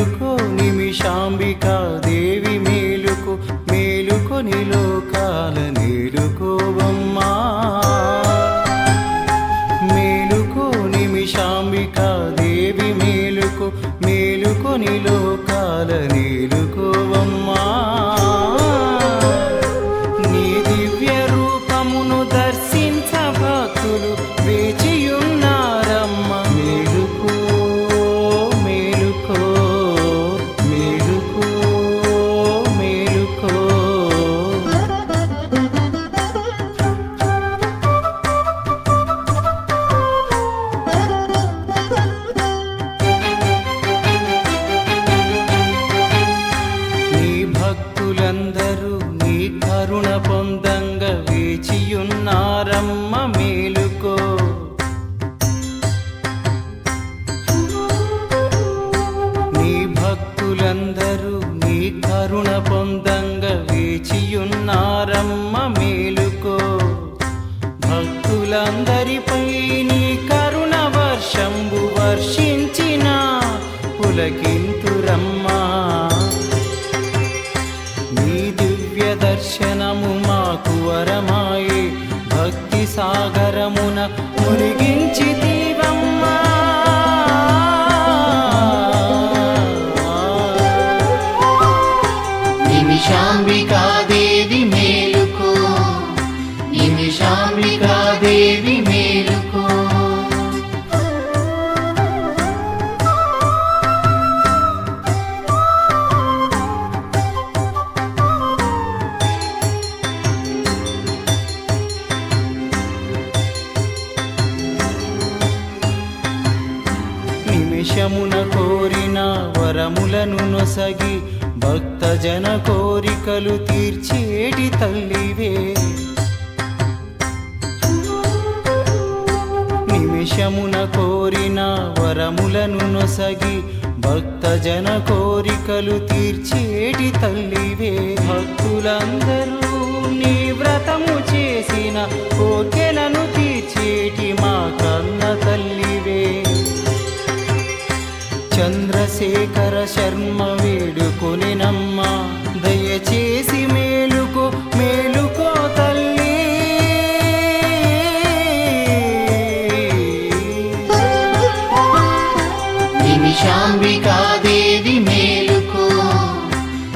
మేలుకో నిమిషాంబిక దేవి మేలుకో మేలుకొని లోకాల నేలుకోవమ్మా. మేలుకో నిమిషాంబిక దేవి మేలుకో మేలుకొని లోకాల నేలు చేయున్నారమ్మ మేలుకో. భక్తులందరిపై నీ కరుణ వర్షంబు వర్షించిన పులకింతురమ్మా. నీ దివ్య దర్శనము మాకు వరమాయే. భక్తి సాగరమున మునిగించి దేవి మేలుకో నిమిషమున కోరిన వరములను నొసగి భక్త జన కోరికలు తీర్చేటి తల్లివే. నిమిషమున కోరిన వరములను నొసగి భక్త జన కోరికలు తీర్చేటి తల్లివే. భక్తులందరూ నీ వ్రతము చేసిన కోర్కెలను తీర్చేటి మా కన్న తల్లివే. చంద్రశేఖర శర్మ వేడుకొనినమ్మ దయచేసి నిమిషాంబికాదేవి మేలుకో.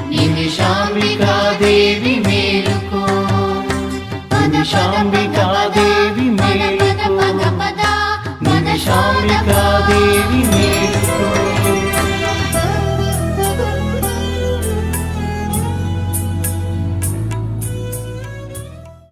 నిమిషాంబికాదేవి మేలుకో. నిమిషాంబి